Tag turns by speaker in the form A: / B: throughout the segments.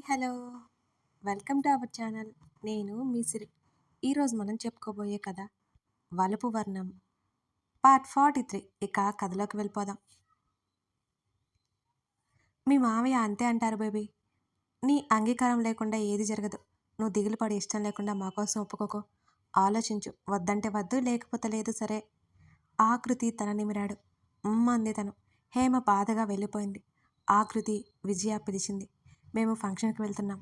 A: Hi hello welcome to our channel. నేను మీ సిరి ఈరోజు మనం చెప్పుకోబోయే కథ వలుపు వర్ణం పార్ట్ ఫార్టీ త్రీ ఇక కథలోకి వెళ్ళిపోదాం. మీ మామయ్య అంతే అంటారు బేబీ. నీ అంగీకారం లేకుండా ఏది జరగదు. నువ్వు దిగులు పడి ఇష్టం లేకుండా మా కోసం ఒప్పుకోకో. ఆలోచించు. వద్దంటే వద్దు లేకపోతే లేదు సరే. ఆకృతి తన నిమిరాడు. అంది తను. హేమ బాధగా వెళ్ళిపోయింది. ఆకృతి విజయ పిలిచింది. మేము ఫంక్షన్కి వెళ్తున్నాం.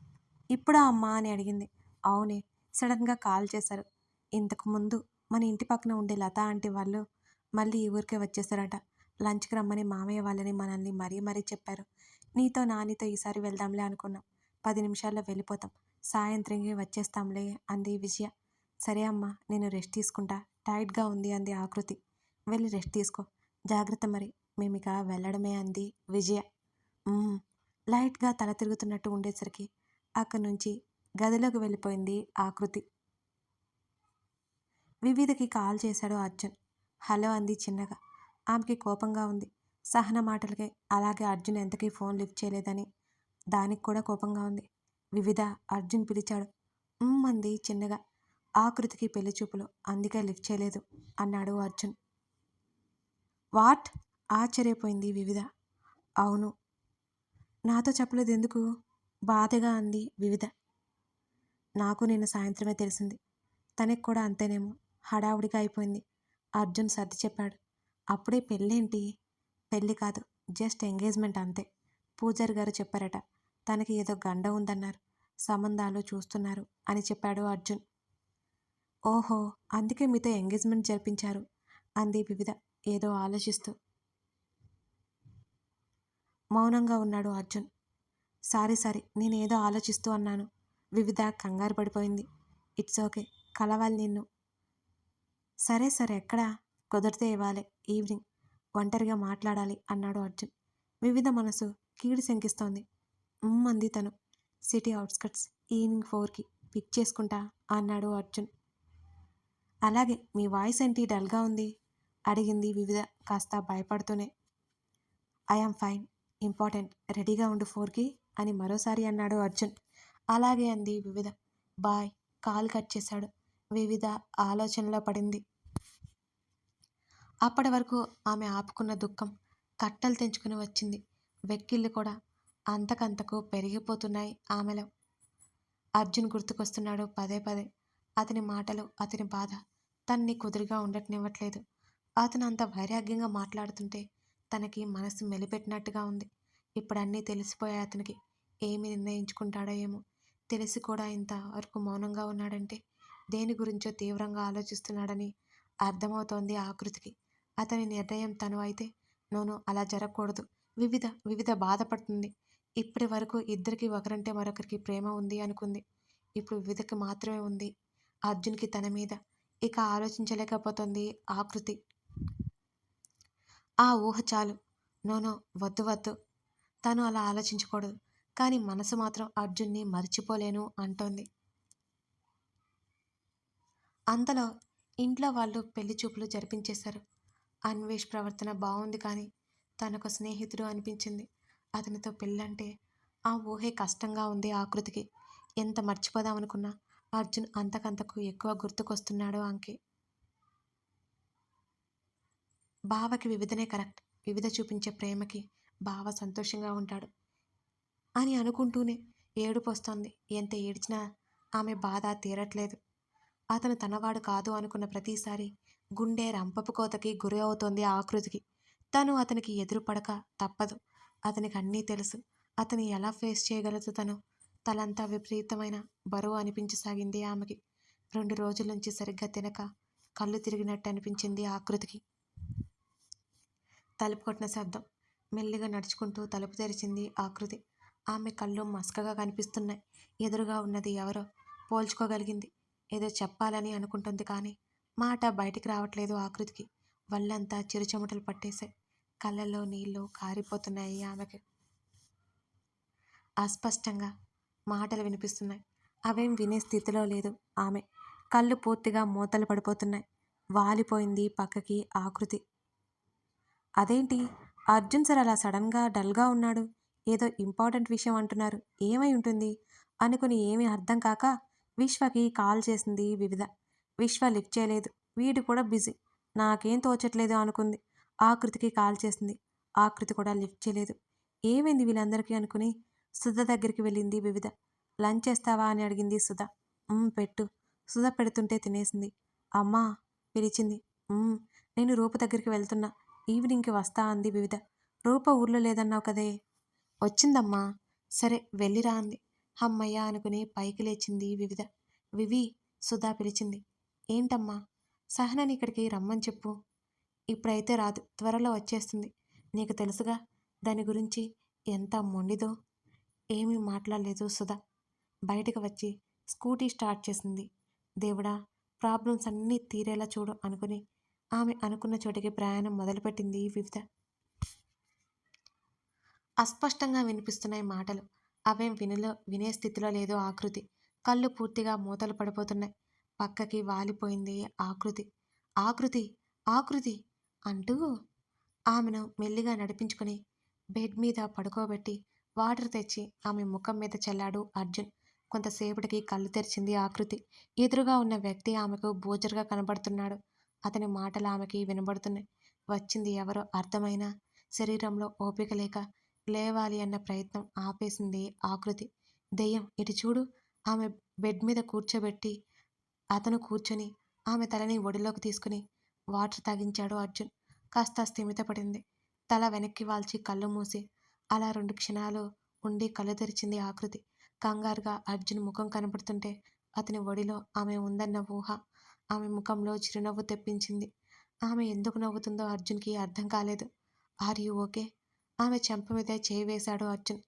A: ఇప్పుడా అమ్మా అని అడిగింది. అవునే సడన్గా కాల్ చేశారు. ఇంతకు ముందు మన ఇంటి పక్కన ఉండే లత ఆంటీ వాళ్ళు మళ్ళీ ఈ ఊరికే వచ్చేసారట లంచ్కి రమ్మని మామయ్య వాళ్ళని మనల్ని మరీ మరీ చెప్పారు. నీతో నానితో ఈసారి వెళ్దాంలే అనుకున్నాం. పది నిమిషాల్లో వెళ్ళిపోతాం. సాయంత్రంకి వచ్చేస్తాంలే అంది విజయ. సరే అమ్మా నేను రెస్ట్ తీసుకుంటా. టైట్గా ఉంది అంది ఆకృతి. వెళ్ళి రెస్ట్ తీసుకో. జాగ్రత్త మరి. మేమిక వెళ్ళడమే అంది విజయ. లైట్గా తల తిరుగుతున్నట్టు ఉండేసరికి అక్కడి నుంచి గదిలోకి వెళ్ళిపోయింది ఆకృతి వివిధకి కాల్ చేశాడు అర్జున్. హలో అంది చిన్నగా. ఆమెకి కోపంగా ఉంది. సహన మాటలకే అలాగే అర్జున్ ఎంతకీ ఫోన్ లిఫ్ట్ చేయలేదని దానికి కూడా కోపంగా ఉంది. వివిధ అర్జున్ పిలిచాడు. అంది చిన్నగా. ఆకృతికి పెళ్ళి చూపులు అందుకే లిఫ్ట్ చేయలేదు అన్నాడు అర్జున్. వాట్? ఆశ్చర్యపోయింది వివిధ. అవును నాతో చెప్పలేదు ఎందుకు? బాధగా అంది వివిధ. నాకు నిన్న సాయంత్రమే తెలిసింది. తనకి కూడా అంతేనేమో. హడావుడిగా అయిపోయింది. అర్జున్ సర్ది చెప్పాడు. అప్పుడే పెళ్ళేంటి? పెళ్ళి కాదు జస్ట్ ఎంగేజ్మెంట్ అంతే. పూజారి గారు చెప్పారట. తనకి ఏదో గండ ఉందన్నారు. సంబంధాలు చూస్తున్నారు అని చెప్పాడు అర్జున్. ఓహో అందుకే మీతో ఎంగేజ్మెంట్ జరిపించారు అంది వివిధ ఏదో ఆలోచిస్తూ. మౌనంగా ఉన్నాడు అర్జున్. సారీ సారీ నేనేదో ఆలోచిస్తూ అన్నాను. వివిధ కంగారు పడిపోయింది. ఇట్స్ ఓకే కలవాలి నిన్ను. సరే సరే ఎక్కడా? కుదిరితే ఇవ్వాలి ఈవినింగ్. ఒంటరిగా మాట్లాడాలి అన్నాడు అర్జున్. వివిధ మనసు కీడు శంకిస్తోంది. అంది తను. సిటీ అవుట్స్కట్స్ ఈవినింగ్ ఫోర్కి పిక్ చేసుకుంటా అన్నాడు అర్జున్. అలాగే మీ వాయిస్ ఏంటి డల్గా ఉంది? అడిగింది వివిధ కాస్త భయపడుతూనే. ఐ ఆమ్ ఫైన్ ఇంపార్టెంట్ రెడీగా ఉండు ఫోర్కి అని మరోసారి అన్నాడు అర్జున్. అలాగే అంది వివిధ. బాయ్ కాల్ కట్ చేశాడు. వివిధ ఆలోచనలో పడింది. అప్పటి వరకు ఆమె ఆపుకున్న దుఃఖం కట్టలు తెంచుకుని వచ్చింది. వెక్కిళ్ళు కూడా అంతకంతకు పెరిగిపోతున్నాయి ఆమెలో. అర్జున్ గుర్తుకొస్తున్నాడు పదే పదే. అతని మాటలు అతని బాధ తన్ని కుదురుగా ఉండటనివ్వట్లేదు. అతను అంత వైరాగ్యంగా మాట్లాడుతుంటే తనకి మనసు మెలిపెట్టినట్టుగా ఉంది. ఇప్పుడు అన్నీ తెలిసిపోయాయి అతనికి. ఏమి నిర్ణయించుకుంటాడో ఏమో. తెలిసి కూడా ఇంతవరకు మౌనంగా ఉన్నాడంటే దేని గురించో తీవ్రంగా ఆలోచిస్తున్నాడని అర్థమవుతోంది ఆకృతికి. అతని నిర్ణయం తను అయితే నోను అలా జరగకూడదు. వివిధ వివిధ బాధపడుతుంది. ఇప్పటి వరకు ఇద్దరికి ఒకరంటే మరొకరికి ప్రేమ ఉంది అనుకుంది. ఇప్పుడు వివిధకి మాత్రమే ఉంది. అర్జున్కి తన మీద. ఇక ఆలోచించలేకపోతుంది ఆకృతి. ఆ ఊహ చాలు. నోనో వద్దు వద్దు. తను అలా ఆలోచించకూడదు. కానీ మనసు మాత్రం అర్జున్ని మర్చిపోలేను అంటోంది. అంతలో ఇంట్లో వాళ్ళు పెళ్ళి చూపులు జరిపించేశారు. అన్వేష్ ప్రవర్తన బాగుంది కానీ తనకు స్నేహితుడు అనిపించింది. అతనితో పెళ్ళంటే ఆ ఊహే కష్టంగా ఉంది ఆకృతికి. ఎంత మర్చిపోదామనుకున్నా అర్జున్ అంతకంతకు ఎక్కువ గుర్తుకొస్తున్నాడు అంకే. బావకి వివిధనే కరెక్ట్. వివిధ చూపించే ప్రేమకి బావ సంతోషంగా ఉంటాడు. అని అనుకుంటూనే ఏడుపు వస్తోంది ఎంత ఏడ్చినా ఆమె బాధ తీరట్లేదు. అతను తనవాడు కాదు అనుకున్న ప్రతిసారి గుండె రంపపు కోతకి గురి అవుతోంది ఆకృతికి. తను అతనికి ఎదురుపడక తప్పదు. అతనికి అన్నీ తెలుసు. అతని ఎలా ఫేస్ చేయగలదు తను తలంతా విపరీతమైన బరువు అనిపించసాగింది ఆమెకి. రెండు రోజుల నుంచి సరిగ్గా తినక కళ్ళు తిరిగినట్టు అనిపించింది ఆకృతికి. తలుపు కొట్టిన శబ్దం. మెల్లిగా నడుచుకుంటూ తలుపు తెరిచింది ఆకృతి ఆమె కళ్ళు మస్కగా కనిపిస్తున్నాయి. ఎదురుగా ఉన్నది ఎవరో పోల్చుకోగలిగింది. ఏదో చెప్పాలని అనుకుంటుంది కానీ మాట బయటికి రావట్లేదు ఆకృతికి వల్లంతా చిరుచెమటలు పట్టేశాయి. కళ్ళల్లో నీళ్ళు కారిపోతున్నాయి ఆమెకి. అస్పష్టంగా మాటలు వినిపిస్తున్నాయి. అవేం వినే స్థితిలో లేదు ఆమె. కళ్ళు పూర్తిగా మూతలు పడిపోతున్నాయి. వాలిపోయింది పక్కకి ఆకృతి అదేంటి? అర్జున్ సార్ అలా సడన్గా డల్గా ఉన్నాడు. ఏదో ఇంపార్టెంట్ విషయం అంటున్నారు. ఏమై ఉంటుంది? అనుకుని ఏమీ అర్థం కాక విశ్వకి కాల్ చేసింది వివిధ. విశ్వ లిఫ్ట్ చేయలేదు. వీడు కూడా బిజీ. నాకేం తోచట్లేదు అనుకుంది. ఆకృతికి కాల్ చేసింది. ఆకృతి కూడా లిఫ్ట్ చేయలేదు. ఏమైంది వీళ్ళందరికీ అనుకుని సుధ దగ్గరికి వెళ్ళింది వివిధ. లంచ్ చేస్తావా? అని అడిగింది సుధ. పెట్టు. సుధ పెడుతుంటే తినేసింది. అమ్మా పిలిచింది. నేను రూప దగ్గరికి వెళ్తున్నా. ఈవినింగ్కి వస్తా అంది వివిధ. రూప ఊర్లో లేదన్నావు కదే? వచ్చిందమ్మా. సరే వెళ్ళిరా అంది. అమ్మయ్య అనుకుని పైకి లేచింది వివిధ. వివి సుధా పిలిచింది. ఏంటమ్మా? సహనని ఇక్కడికి రమ్మని చెప్పు. ఇప్పుడైతే రాదు. త్వరలో వచ్చేస్తుంది. నీకు తెలుసుగా దాని గురించి ఎంత మొండిదో? ఏమీ మాట్లాడలేదు సుధా. బయటకు వచ్చి స్కూటీ స్టార్ట్ చేసింది. దేవుడా ప్రాబ్లమ్స్ అన్నీ తీరేలా చూడు అనుకుని ఆమె అనుకున్న చోటికి ప్రయాణం మొదలుపెట్టింది వివిధ అస్పష్టంగా వినిపిస్తున్నాయి మాటలు. అవేం వినిలో వినే స్థితిలో లేదో ఆకృతి. కళ్ళు పూర్తిగా మూతలు పడిపోతున్నాయి. పక్కకి వాలిపోయింది ఆకృతి. ఆకృతి ఆకృతి అంటూ ఆమెను మెల్లిగా నడిపించుకుని బెడ్ మీద పడుకోబెట్టి వాటర్ తెచ్చి ఆమె ముఖం మీద చల్లాడు అర్జున్. కొంతసేపటికి కళ్ళు తెరిచింది ఆకృతి. ఎదురుగా ఉన్న వ్యక్తి ఆమెకు బోజర్గా కనబడుతున్నాడు. అతని మాటలు ఆమెకి వినబడుతున్నాయి. వచ్చింది ఎవరో అర్థమైనా శరీరంలో ఓపిక లేక లేవాలి అన్న ప్రయత్నం ఆపేసింది ఆకృతి. దెయ్యం ఇటు చూడు. ఆమె బెడ్ మీద కూర్చోబెట్టి అతను కూర్చొని ఆమె తలని ఒడిలోకి తీసుకుని వాటర్ తాగించాడు అర్జున్. కాస్త స్థిమితపడింది. తల వెనక్కి వాల్చి కళ్ళు మూసి అలా రెండు క్షణాలు ఉండి కళ్ళు తెరిచింది ఆకృతి. కంగారుగా అర్జున్ ముఖం కనబడుతుంటే అతని ఒడిలో ఆమె ఉందన్న ఊహ ఆమె ముఖంలో చిరునవ్వు తెప్పించింది. ఆమె ఎందుకు నవ్వుతుందో అర్జున్కి అర్థం కాలేదు. Are you okay? ఆమె చెంప మీద చేయి వేశాడు అర్జున్.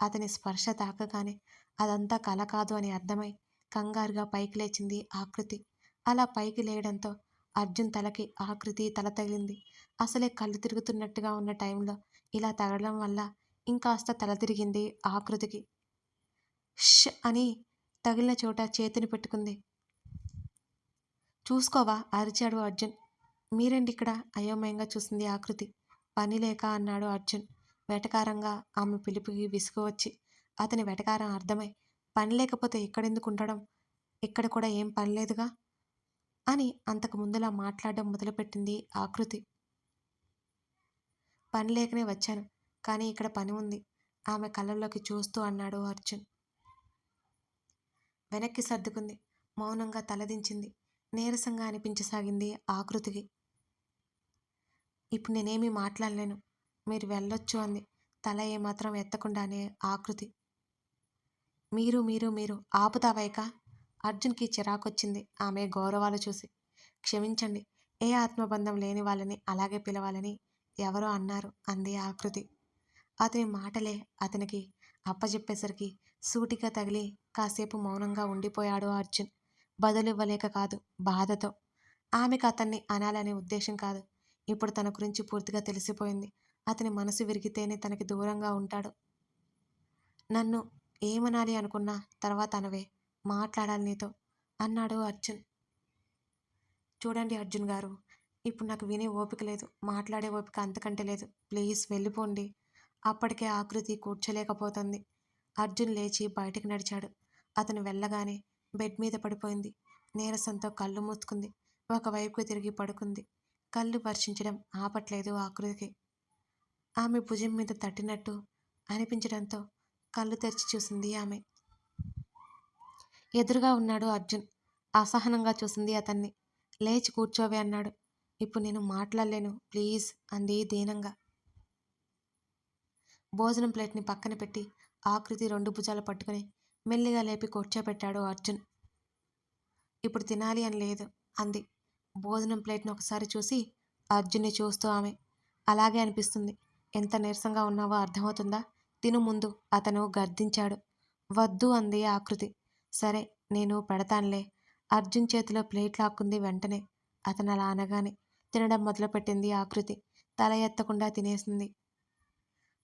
A: అతని స్పర్శ తాకగానే అదంతా కల కాదు అని అర్థమై కంగారుగా పైకి లేచింది ఆకృతి అలా పైకి లేయడంతో అర్జున్ తలకి ఆకృతి తల తగిలింది. అసలే కళ్ళు తిరుగుతున్నట్టుగా ఉన్న టైంలో ఇలా తగలడం వల్ల ఇంకాస్త తల తిరిగింది ఆకృతికి ష్ అని తగిలిన చోట చేతిని పెట్టుకుంది. చూసుకోవా? అరిచాడు అర్జున్. మీరేంటి ఇక్కడ అయోమయంగా చూసింది ఆకృతి? పని లేక అన్నాడు అర్జున్. వెటకారంగా ఆమె పిలుపుకి విసుగు వచ్చి అతని వెటకారం అర్థమై పని లేకపోతే ఎక్కడెందుకు ఉండడం? ఇక్కడ కూడా ఏం పని లేదుగా? అని అంతకు ముందులా మాట్లాడడం మొదలుపెట్టింది ఆకృతి. పని లేకనే వచ్చాను కానీ ఇక్కడ పని ఉంది. ఆమె కళ్ళల్లోకి చూస్తూ అన్నాడు అర్జున్. వెనక్కి సర్దుకుంది. మౌనంగా తలదించింది. నీరసంగా అనిపించసాగింది ఆకృతికి. ఇప్పుడు నేనేమీ మాట్లాడలేను. మీరు వెళ్ళొచ్చు అంది. తల ఏమాత్రం ఎత్తకుండానే ఆకృతి. మీరు మీరు మీరు ఆపుతావైక అర్జున్కి చిరాకొచ్చింది. ఆమె గౌరవాలు చూసి. క్షమించండి. ఏ ఆత్మబంధం లేని వాళ్ళని అలాగే పిలవాలని ఎవరో అన్నారు అంది ఆకృతి. అతని మాటలే అతనికి అప్పజెప్పేసరికి సూటిగా తగిలి కాసేపు మౌనంగా ఉండిపోయాడు అర్జున్. బదులివ్వలేక కాదు బాధతో. ఆమెకు అతన్ని అనాలనే ఉద్దేశం కాదు. ఇప్పుడు తన గురించి పూర్తిగా తెలిసిపోయింది. అతని మనసు విరిగితేనే తనకి దూరంగా ఉంటాడు. నన్ను ఏమనాలి అనుకున్నా తర్వాత అనవే మాట్లాడాలి నీతో అన్నాడు అర్జున్. చూడండి అర్జున్ గారు ఇప్పుడు నాకు వినే ఓపిక లేదు మాట్లాడే ఓపిక అంతకంటే లేదు. ప్లీజ్ వెళ్ళిపోండి. అప్పటికే ఆకృతి కూర్చోలేకపోతుంది. అర్జున్ లేచి బయటికి నడిచాడు. అతను వెళ్ళగానే బెడ్ మీద పడిపోయింది. నీరసంతో కళ్ళు మూసుకుంది. ఒకవైపుకు తిరిగి పడుకుంది. కళ్ళు వర్షించడం ఆపట్లేదు ఆకృతికి. ఆమె భుజం మీద తట్టినట్టు అనిపించడంతో కళ్ళు తెరిచి చూసింది ఆమె. ఎదురుగా ఉన్నాడు అర్జున్. అసహనంగా చూసింది అతన్ని. లేచి కూర్చోవే అన్నాడు. ఇప్పుడు నేను మాట్లాడలేను. ప్లీజ్ అంది దీనంగా. భోజనం ప్లేట్ని పక్కన పెట్టి ఆకృతి రెండు భుజాలు పట్టుకుని మెల్లిగా లేపి కూర్చోబెట్టాడు అర్జున్. ఇప్పుడు తినాలి అని లేదు అంది. భోజనం ప్లేట్ని ఒకసారి చూసి అర్జున్ని చూస్తూ ఆమె అలాగే అనిపిస్తుంది. ఎంత నీరసంగా ఉన్నావో అర్థమవుతుందా? తిను ముందు అతను గర్దించాడు వద్దు అంది ఆకృతి. సరే నేను పెడతానులే. అర్జున్ చేతిలో ప్లేట్ లాక్కుంది వెంటనే. అతను అలా అనగానే తినడం మొదలుపెట్టింది ఆకృతి. తల ఎత్తకుండా తినేసింది.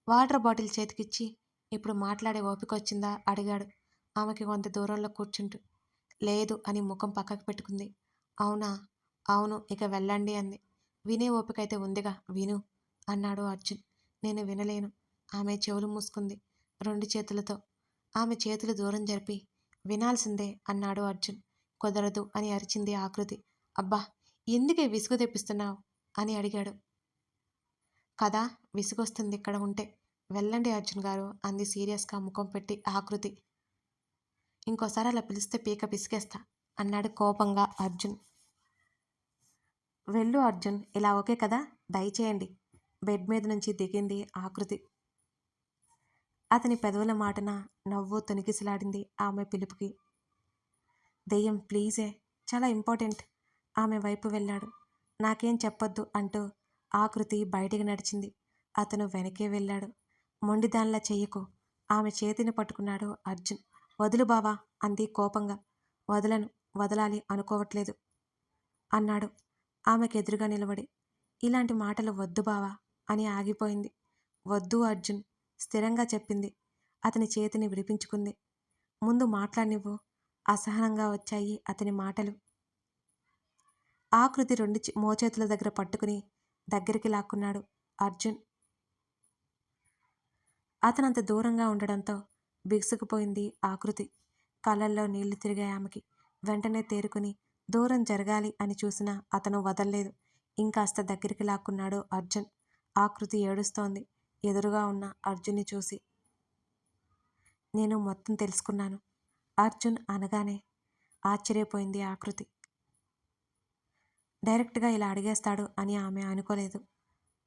A: వాటర్ బాటిల్ చేతికిచ్చి ఇప్పుడు మాట్లాడే ఓపిక వచ్చిందా? అడిగాడు. ఆమెకి కొంత దూరంలో కూర్చుంటూ లేదు అని ముఖం పక్కకు పెట్టుకుంది. అవునా? అవును ఇక వెళ్ళండి అంది. వినే ఓపిక అయితే ఉందిగా. విను అన్నాడు అర్జున్. నేను వినలేను. ఆమె చెవులు మూసుకుంది రెండు చేతులతో. ఆమె చేతులు దూరం జరిపి వినాల్సిందే అన్నాడు అర్జున్. కుదరదు అని అరిచింది ఆకృతి. అబ్బా ఎందుకే విసుగు తెప్పిస్తున్నావు? అని అడిగాడు. కదా విసుగొస్తుంది ఇక్కడ ఉంటే. వెళ్ళండి అర్జున్ గారు అంది సీరియస్గా ముఖం పెట్టి ఆకృతి. ఇంకోసారి అలా పిలిస్తే పీక పిసికేస్తా అన్నాడు కోపంగా అర్జున్. వెళ్ళు అర్జున్ ఇలా ఓకే కదా? దయచేయండి. బెడ్ మీద నుంచి దిగింది ఆకృతి. అతని పెదవుల మాటన నవ్వు తొనికిసలాడింది ఆమె పిలుపుకి. దెయ్యం ప్లీజే చాలా ఇంపార్టెంట్. ఆమె వైపు వెళ్ళాడు. నాకేం చెప్పొద్దు అంటూ ఆకృతి బయటికి నడిచింది. అతను వెనకే వెళ్ళాడు. మొండిదాన్లా చెయ్యకు. ఆమె చేతిని పట్టుకున్నాడు అర్జున్. వదులు బావా అంది కోపంగా. వదలను వదలాలి అనుకోవట్లేదు అన్నాడు. ఆమెకు ఎదురుగా నిలబడి. ఇలాంటి మాటలు వద్దు బావా అని ఆగిపోయింది. వద్దు అర్జున్ స్థిరంగా చెప్పింది. అతని చేతిని విడిపించుకుంది. ముందు మాట్లాడినివ్వు అసహనంగా వచ్చాయి అతని మాటలు. ఆకృతి రెండు మోచేతుల దగ్గర పట్టుకుని దగ్గరికి లాక్కున్నాడు అర్జున్. అతనంత దూరంగా ఉండడంతో బిగుసుకుపోయింది ఆకృతి. కళ్ళల్లో నీళ్ళు తిరిగాయి ఆమెకి. వెంటనే తేరుకుని దూరం జరగాలి అని చూసినా అతను వదల్లేదు. ఇంకాస్త దగ్గరికి లాక్కున్నాడు అర్జున్. ఆకృతి ఏడుస్తోంది. ఎదురుగా ఉన్న అర్జున్ని చూసి నేను మొత్తం తెలుసుకున్నాను అర్జున్ అనగానే ఆశ్చర్యపోయింది ఆకృతి. డైరెక్ట్గా ఇలా అడిగేస్తాడు అని ఆమె అనుకోలేదు.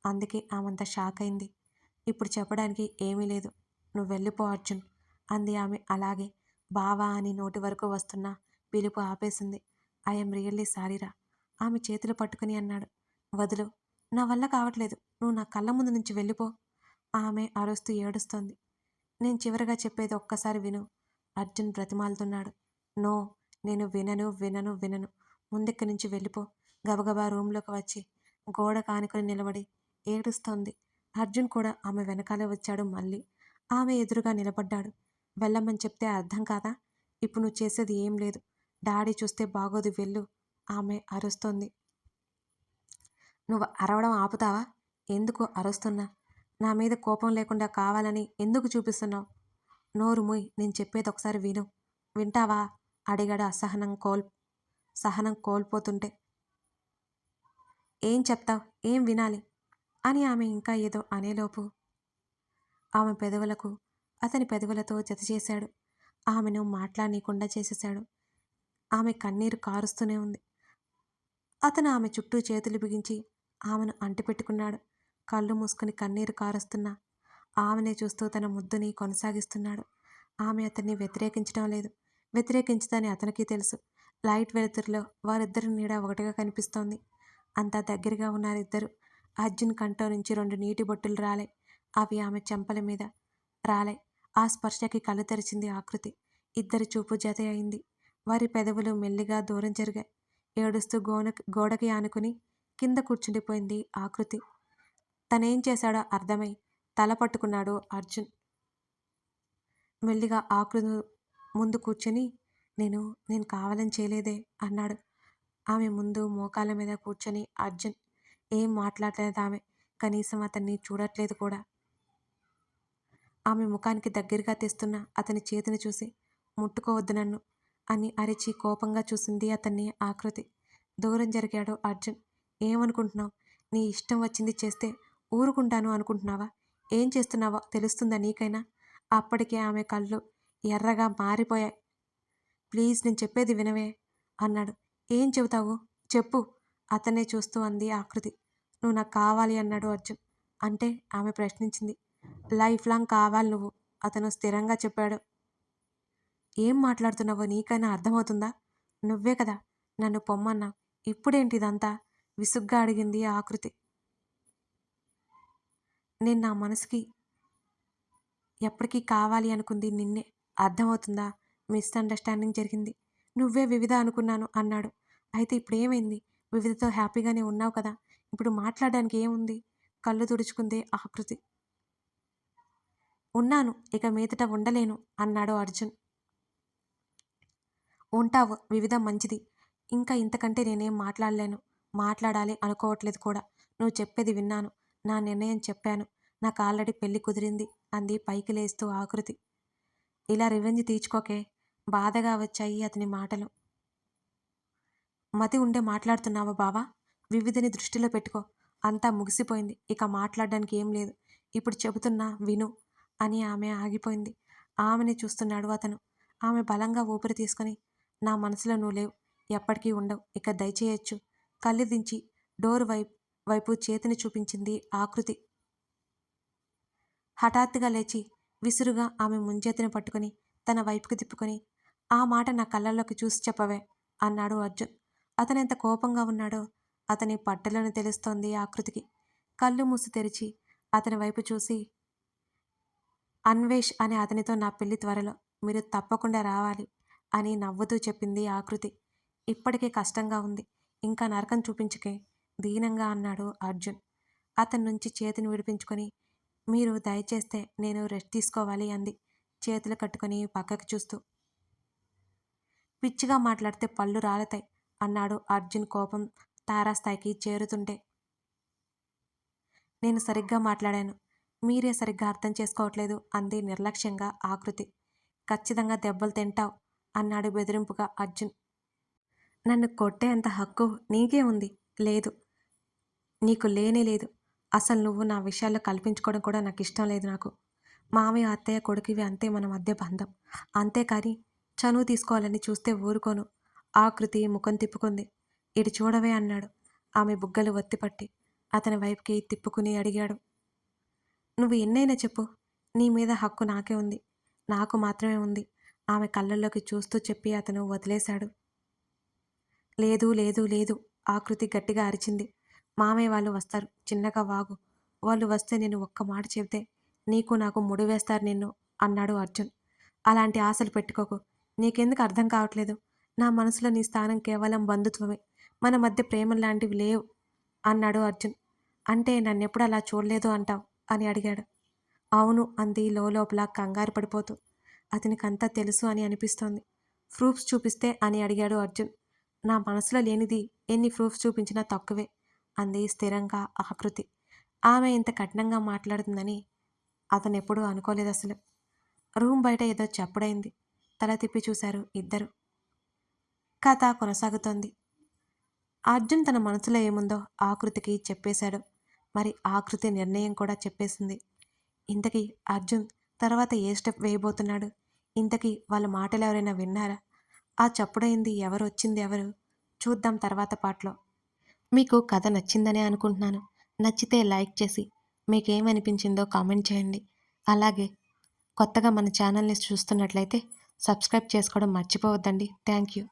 A: అందుకే ఆమెంత షాక్ అయింది ఇప్పుడు చెప్పడానికి ఏమీ లేదు. నువ్వు వెళ్ళిపో అర్జున్. అంది ఆమె. అలాగే. బావా అని నోటి వరకు వస్తున్న పిలుపు ఆపేసింది. ఐఎమ్ రియల్లీ సారీరా ఆమె చేతులు పట్టుకుని అన్నాడు. వదులు నా వల్ల కావట్లేదు. నువ్వు నా కళ్ళ ముందు నుంచి వెళ్ళిపో. ఆమె అరుస్తూ ఏడుస్తోంది. నేను చివరగా చెప్పేది ఒక్కసారి విను. అర్జున్ బ్రతిమాలుతున్నాడు. నో నేను వినను వినను వినను. ముందెక్కడి నుంచి వెళ్ళిపో. గబగబా రూమ్లోకి వచ్చి గోడ కానుకొని నిలబడి ఏడుస్తోంది. అర్జున్ కూడా ఆమె వెనకాలే వచ్చాడు మళ్ళీ. ఆమె ఎదురుగా నిలబడ్డాడు. వెళ్ళమని చెప్తే అర్థం కాదా? ఇప్పుడు నువ్వు చేసేది ఏం లేదు. డాడీ చూస్తే బాగోదు వెళ్ళు. ఆమె అరుస్తోంది. నువ్వు అరవడం ఆపుతావా? ఎందుకు అరుస్తున్నా? నా మీద కోపం లేకుండా కావాలని ఎందుకు చూపిస్తున్నావు? నోరు మూయ్ నేను చెప్పేది ఒకసారి విను. వింటావా? అడిగాడు అసహనం కోల్ సహనం కోల్పోతుంటే. ఏం చెప్తావు? ఏం వినాలి? అని ఆమె ఇంకా ఏదో అనేలోపు ఆమె పెదవులకు అతని పెదవులతో జత చేశాడు. ఆమెను మాట్లాడనీయకుండా చేసేశాడు. ఆమె కన్నీరు కారుస్తూనే ఉంది. అతను ఆమె చుట్టూ చేతులు బిగించి ఆమెను అంటిపెట్టుకున్నాడు. కళ్ళు మూసుకుని కన్నీరు కారుస్తున్నా ఆమెనే చూస్తూ తన ముద్దుని కొనసాగిస్తున్నాడు. ఆమె అతన్ని వ్యతిరేకించడం లేదు. వ్యతిరేకించదని అతనికి తెలుసు. లైట్ వెలుతురులో వారిద్దరి నీడ ఒకటిగా కనిపిస్తోంది. అంతా దగ్గరగా ఉన్నారు ఇద్దరు అర్జున్ కంటో నుంచి రెండు నీటి బొట్టులు రాలే. అవి ఆమె చెంపల మీద రాలే. ఆ స్పర్శకి కళ్ళు తెరిచింది ఆకృతి. ఇద్దరి చూపు జత అయింది. వారి పెదవులు మెల్లిగా దూరం జరిగాయి. ఏడుస్తూ గోన గోడకి ఆనుకుని కింద కూర్చుండిపోయింది ఆకృతి. తనేం చేశాడో అర్థమై తల పట్టుకున్నాడు అర్జున్. మెల్లిగా ఆకృతి ముందు కూర్చుని నేను నేను కావాలని చేయలేదే అన్నాడు. ఆమె ముందు మోకాల మీద కూర్చొని అర్జున్ ఏం మాట్లాడలేదు ఆమె. కనీసం అతన్ని చూడట్లేదు కూడా. ఆమె ముఖానికి దగ్గరగా తెస్తున్న అతని చేతిని చూసి ముట్టుకోవద్దు నన్ను అని అరిచి కోపంగా చూసింది అతన్ని ఆకృతి. దూరం జరిగాడు అర్జున్. ఏమనుకుంటున్నావు? నీ ఇష్టం వచ్చింది చేస్తే ఊరుకుంటాను అనుకుంటున్నావా? ఏం చేస్తున్నావో తెలుస్తుందా నీకైనా అప్పటికే ఆమె కళ్ళు ఎర్రగా మారిపోయాయి. ప్లీజ్ నేను చెప్పేది వినవే అన్నాడు. ఏం చెబుతావు? చెప్పు అతనే చూస్తూ అంది ఆకృతి. నువ్వు నాకు కావాలి అన్నాడు అర్జున్. అంటే ఆమె ప్రశ్నించింది. లైఫ్ లాంగ్ కావాలి నువ్వు. అతను స్థిరంగా చెప్పాడు. ఏం మాట్లాడుతున్నావో నీకైనా అర్థమవుతుందా? నువ్వే కదా నన్ను పొమ్మన్నా. ఇప్పుడేంటి ఇదంతా? విసుగ్గా అడిగింది ఆకృతి. నేను నా మనసుకి ఎప్పటికీ కావాలి అనుకుంది నిన్నే. అర్థమవుతుందా? మిస్అండర్స్టాండింగ్ జరిగింది. నువ్వే వివిధ అనుకున్నాను అన్నాడు. అయితే ఇప్పుడు ఏమైంది వివిధతో హ్యాపీగానే ఉన్నావు కదా. ఇప్పుడు మాట్లాడడానికి ఏముంది? కళ్ళు తుడుచుకుందే ఆకృతి. ఉన్నాను ఇక మీదట ఉండలేను అన్నాడు అర్జున్. ఉంటావు వివిధ మంచిది. ఇంకా ఇంతకంటే నేనేం మాట్లాడలేను. మాట్లాడాలి అనుకోవట్లేదు కూడా. నువ్వు చెప్పేది విన్నాను. నా నిర్ణయం చెప్పాను. నాకు ఆల్రెడీ పెళ్ళి కుదిరింది అంది పైకి లేస్తూ ఆకృతి. ఇలా రివెంజ్ తీర్చుకోకే బాధగా వచ్చాయి అతని మాటలు. మతి ఉండే మాట్లాడుతున్నావా బావా? వివిధని దృష్టిలో పెట్టుకో. అంతా ముగిసిపోయింది. ఇక మాట్లాడడానికి ఏం లేదు. ఇప్పుడు చెబుతున్నా విను. అని ఆమె ఆగిపోయింది. ఆమెని చూస్తున్నాడు అతను. ఆమె బలంగా ఊపిరి తీసుకొని నా మనసులో నువ్వు లేవు ఎప్పటికీ ఉండవు ఇక దయచేయచ్చు. కళ్ళు దించి డోర్ వైపు వైపు చేతిని చూపించింది ఆకృతి. హఠాత్తుగా లేచి విసురుగా ఆమె ముంజేతిని పట్టుకొని తన వైపుకి తిప్పుకొని ఆ మాట నా కళ్ళల్లోకి చూసి చెప్పవే అన్నాడు అర్జున్. అతను ఎంత కోపంగా ఉన్నాడో అతని పట్టలను తెలుస్తోంది ఆకృతికి. కళ్ళు మూసి తెరిచి అతని వైపు చూసి అన్వేష్ అనే అతనితో నా పెళ్ళి త్వరలో. మీరు తప్పకుండా రావాలి అని నవ్వుతూ చెప్పింది ఆకృతి ఇప్పటికే కష్టంగా ఉంది. ఇంకా నరకం చూపించకే దీనంగా అన్నాడు అర్జున్. అతని నుంచి చేతిని విడిపించుకొని మీరు దయచేస్తే నేను రెస్ట్ తీసుకోవాలి అంది. చేతులు కట్టుకొని పక్కకి చూస్తూ. పిచ్చిగా మాట్లాడితే పళ్ళు రాలతాయి అన్నాడు అర్జున్ కోపం తారాస్థాయికి చేరుతుంటే. నేను సరిగ్గా మాట్లాడాను. మీరే సరిగ్గా అర్థం చేసుకోవట్లేదు అంది నిర్లక్ష్యంగా ఆకృతి. ఖచ్చితంగా దెబ్బలు తింటావు అన్నాడు బెదిరింపుగా అర్జున్. నన్ను కొట్టేంత హక్కు నీకే ఉంది. లేదు. నీకు లేనే లేదు. అసలు నువ్వు నా విషయాల్లో కల్పించుకోవడం కూడా నాకు ఇష్టం లేదు నాకు. మామయ్య అత్తయ్య కొడుకువి అంతే మన మధ్య బంధం. అంతేకాని చనువు తీసుకోవాలని చూస్తే ఊరుకోను. ఆకృతి ముఖం తిప్పుకుంది. ఇటు చూడవే అన్నాడు. ఆమె బుగ్గలు ఒత్తిపట్టి. అతని వైపుకి తిప్పుకుని అడిగాడు. నువ్వు ఎన్నైనా చెప్పు. నీ మీద హక్కు నాకే ఉంది. నాకు మాత్రమే ఉంది. ఆమె కళ్ళల్లోకి చూస్తూ చెప్పి అతను వదిలేశాడు. లేదు లేదు లేదు. ఆకృతి గట్టిగా అరిచింది. మామయ్య వాళ్ళు వస్తారు. చిన్నగా వాగు. వాళ్ళు వస్తే నేను ఒక్క మాట చెబితే నీకు నాకు ముడి వేస్తారు నిన్ను అన్నాడు అర్జున్. అలాంటి ఆశలు పెట్టుకోకు. నీకెందుకు అర్థం కావట్లేదు? నా మనసులో నీ స్థానం కేవలం బంధుత్వమే. మన మధ్య ప్రేమ లాంటివి లేవు అన్నాడు అర్జున్. అంటే నన్నెప్పుడు అలా చూడలేదు అంటావు? అని అడిగాడు. అవును అంది లోపల కంగారు పడిపోతూ. అతనికంతా తెలుసు అని అనిపిస్తోంది. ప్రూఫ్స్ చూపిస్తే అని అడిగాడు అర్జున్. నా మనసులో లేనిది ఎన్ని ప్రూఫ్స్ చూపించినా తక్కువే అంది స్థిరంగా ఆకృతి ఆమె ఇంత కఠినంగా మాట్లాడుతుందని అతను ఎప్పుడూ అనుకోలేదు అసలు. రూమ్ బయట ఏదో చప్పుడైంది. తల తిప్పి చూశారు ఇద్దరు. కథ కొనసాగుతోంది. అర్జున్ తన మనసులో ఏముందో ఆకృతికి చెప్పేశాడు. మరి ఆకృతి నిర్ణయం కూడా చెప్పేసింది. ఇంతకీ అర్జున్ తర్వాత ఏ స్టెప్ వేయబోతున్నాడు? ఇంతకీ వాళ్ళ మాటలు ఎవరైనా విన్నారా? ఆ చప్పుడైంది ఎవరు వచ్చింది ఎవరు? చూద్దాం తర్వాత పాటలో. మీకు కథ నచ్చిందనే అనుకుంటున్నాను. నచ్చితే లైక్ చేసి మీకేమనిపించిందో కామెంట్ చేయండి. అలాగే కొత్తగా మన ఛానల్ని చూస్తున్నట్లయితే సబ్స్క్రైబ్ చేసుకోవడం మర్చిపోవద్దండి. Thank you.